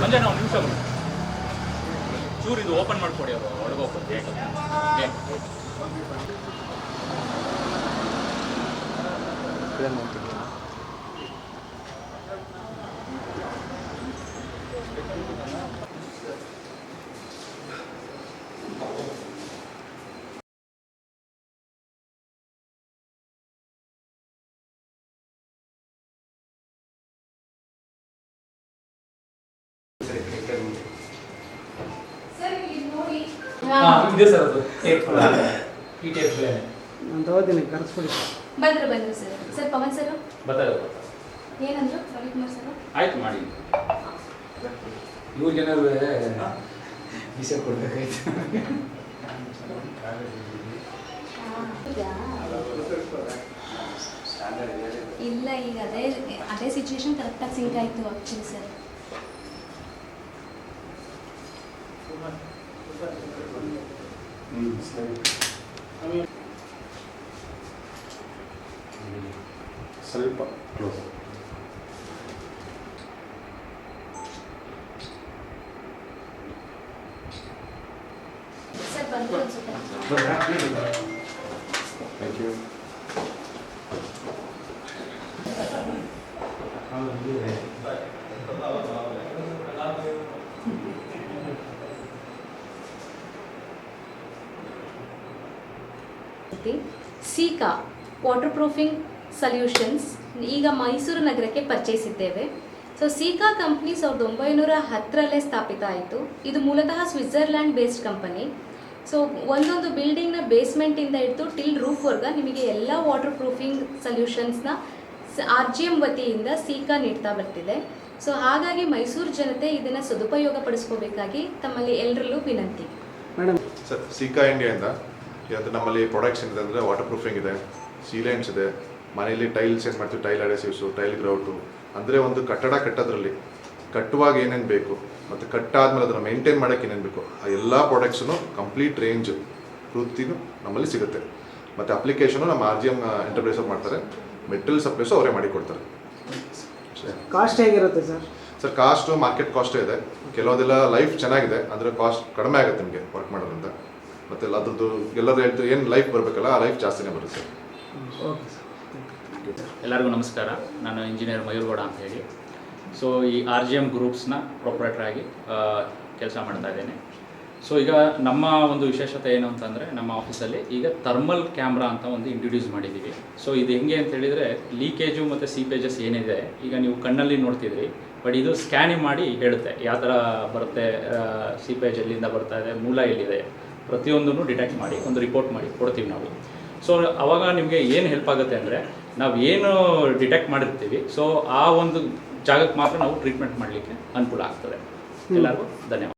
ಮಂಜೆ ನಾವು ನಿಮಿಷ ಚೂರು ಇದು ಓಪನ್ ಮಾಡ್ಕೊಡಿ ಅವರು ಒಳಗೆ ಹೋಗ್ಬೋದು ಗೇಟ್ ಗೇಟ್ ಇದೆ ಸರ್ ಅದು ಟೇಪ್ ಈ ಟೇಪ್ ನಾನು ತಗೋತೀನಿ ಕರೆಸ್ಬಿಡಿ ಬಂದ್ರು ಬಂದ್ರು ಸರ್. Sir Pavan sir? ಬರ್ತದೆ ಏನಂದ್ರು? ರವಿಕುಮಾರ್ ಸರ್? ಆಯ್ತು ಮಾಡಿ. ಇವ್ರು ಜನರು ವಿಷಯ ಕೊಡ್ಬೇಕಾಯ್ತು. ಇಲ್ಲ ಈಗ ಅದೇ ಅದೇ ಸಿಚುವೇಶನ್ ಕರೆಕ್ಟಾಗಿ ಸಿಂಕ್ ಆಯಿತು ಆ್ಯಕ್ಚುಲಿ ಸರ್. ಸ್ವಲ್ಪ ಕ್ಲೋಸ್ ಸರ್ ಬಂದ್ರು ಅನ್ಸುತ್ತೆ thank you Sika waterproofing solutions ಈಗ ಮೈಸೂರು ನಗರಕ್ಕೆ ಪರಿಚಯಿಸಿದ್ದೇವೆ. ಸೊ ಸೀಕಾ ಕಂಪ್ನಿ ಸಾವಿರದ ಒಂಬೈನೂರ ಹತ್ತರಲ್ಲೇ ಸ್ಥಾಪಿತ ಆಯಿತು. ಇದು ಮೂಲತಃ ಸ್ವಿಟ್ಜರ್ಲ್ಯಾಂಡ್ ಬೇಸ್ಡ್ ಕಂಪನಿ ಸೊ ಒಂದೊಂದು ಬಿಲ್ಡಿಂಗ್ನ ಬೇಸ್ಮೆಂಟಿಂದ ಹಿಡಿದು ಟಿಲ್ ರೂಫ್ವರ್ಗ ನಿಮಗೆ ಎಲ್ಲ ವಾಟರ್ ಪ್ರೂಫಿಂಗ್ ಸೊಲ್ಯೂಷನ್ಸ್ನ ಆರ್ ಜಿ ಎಂ ವತಿಯಿಂದ ಸೀಕಾ ನೀಡ್ತಾ ಬರ್ತಿದೆ. ಸೊ ಹಾಗಾಗಿ ಮೈಸೂರು ಜನತೆ ಇದನ್ನು ಸದುಪಯೋಗ ಪಡಿಸ್ಕೋಬೇಕಾಗಿ ತಮ್ಮಲ್ಲಿ ಎಲ್ಲರಲ್ಲೂ ವಿನಂತಿ. ಮೇಡಮ್. ಸರ್ ಸಿಕಾ ಇಂಡಿಯಾಯಿಂದ ಇವತ್ತು ನಮ್ಮಲ್ಲಿ ಪ್ರಾಡಕ್ಟ್ಸ್ ಏನಿದೆ ಅಂದರೆ ವಾಟರ್ ಪ್ರೂಫಿಂಗ್ ಇದೆ ಸೀಲೆನ್ಸ್ ಇದೆ ಮನೆಯಲ್ಲಿ ಟೈಲ್ಸ್ ಏನು ಮಾಡ್ತೀವಿ ಟೈಲ್ ಅಡೆಸಿವ್ಸು ಟೈಲ್ ಗ್ರೌಟು ಅಂದರೆ ಒಂದು ಕಟ್ಟಡ ಕಟ್ಟೋದ್ರಲ್ಲಿ ಕಟ್ಟುವಾಗ ಏನೇನು ಬೇಕು ಮತ್ತು ಕಟ್ಟಾದ್ಮೇಲೆ ಅದನ್ನು ಮೇಂಟೈನ್ ಮಾಡೋಕ್ಕೆ ಏನೇನು ಬೇಕು ಆ ಎಲ್ಲ ಪ್ರಾಡಕ್ಟ್ಸನ್ನು ಕಂಪ್ಲೀಟ್ ರೇಂಜ್ ಪೂರ್ತಿನೂ ನಮ್ಮಲ್ಲಿ ಸಿಗುತ್ತೆ. ಮತ್ತು ಅಪ್ಲಿಕೇಶನು ನಮ್ಮ ಆರ್ ಜಿ ಎಂ ಎಂಟರ್ಪ್ರೈಸರ್ ಮಾಡ್ತಾರೆ. ಮೆಟೀರಿಯಲ್ ಸಪ್ಲೈಸು ಅವರೇ ಮಾಡಿಕೊಡ್ತಾರೆ ಕಾಸ್ಟ್ ಹೇಗಿರುತ್ತೆ ಸರ್ ಸರ್ ಕಾಸ್ಟು ಮಾರ್ಕೆಟ್ ಕಾಸ್ಟೇ ಇದೆ. ಕೆಲವೊಂದೆಲ್ಲ ಲೈಫ್ ಚೆನ್ನಾಗಿದೆ ಅಂದರೆ ಕಾಸ್ಟ್ ಕಡಿಮೆ ಆಗುತ್ತೆ ನಿಮಗೆ ವರ್ಕ್ ಮಾಡೋದ್ರಿಂದ. ಮತ್ತು ಅದ್ರದ್ದು ಎಲ್ಲರೂ ಹೇಳ್ತು ಏನು ಲೈಫ್ ಬರಬೇಕಲ್ಲ ಆ ಲೈಫ್ ಜಾಸ್ತಿನೇ ಬರುತ್ತೆ. ಓಕೆ ಸರ್ ಎಲ್ಲರಿಗೂ ನಮಸ್ಕಾರ. ನಾನು ಇಂಜಿನಿಯರ್ ಮಯೂರ್ಗೌಡ ಅಂತ ಹೇಳಿ. ಸೊ ಈ ಆರ್ ಜಿ ಎಂ ಗ್ರೂಪ್ಸ್ನ ಪ್ರಾಪ್ರೇಟರ್ ಆಗಿ ಕೆಲಸ ಮಾಡ್ತಾ ಇದ್ದೇನೆ. ಸೊ ಈಗ ನಮ್ಮ ಒಂದು ವಿಶೇಷತೆ ಏನು ಅಂತಂದರೆ ನಮ್ಮ ಆಫೀಸಲ್ಲಿ ಈಗ ಥರ್ಮಲ್ ಕ್ಯಾಮ್ರಾ ಅಂತ ಒಂದು ಇಂಟ್ರೊಡ್ಯೂಸ್ ಮಾಡಿದ್ದೀವಿ. ಸೊ ಇದು ಹೆಂಗೆ ಅಂತ ಹೇಳಿದರೆ ಲೀಕೇಜು ಮತ್ತು ಸೀಪೇಜಸ್ ಏನಿದೆ ಈಗ ನೀವು ಕಣ್ಣಲ್ಲಿ ನೋಡ್ತಿದ್ರಿ ಬಟ್ ಇದು ಸ್ಕ್ಯಾನಿಂಗ್ ಮಾಡಿ ಹೇಳುತ್ತೆ. ಯಾವ ಥರ ಬರುತ್ತೆ ಸೀಪೇಜ್ ಎಲ್ಲಿಂದ ಬರ್ತಾ ಇದೆ ಮೂಲ ಎಲ್ಲಿದೆ ಪ್ರತಿಯೊಂದನ್ನು ಡಿಟೆಕ್ಟ್ ಮಾಡಿ ಒಂದು ರಿಪೋರ್ಟ್ ಮಾಡಿ ಕೊಡ್ತೀವಿ ನಾವು. ಸೊ ಅವಾಗ ನಿಮಗೆ ಏನು ಹೆಲ್ಪ್ ಆಗುತ್ತೆ ಅಂದರೆ ನಾವು ಏನು ಡಿಟೆಕ್ಟ್ ಮಾಡಿರ್ತೀವಿ ಸೊ ಆ ಒಂದು ಜಾಗಕ್ಕೆ ಮಾತ್ರ ನಾವು ಟ್ರೀಟ್ಮೆಂಟ್ ಮಾಡಲಿಕ್ಕೆ ಅನುಕೂಲ ಆಗ್ತದೆ. ಎಲ್ಲರಿಗೂ ಧನ್ಯವಾದ.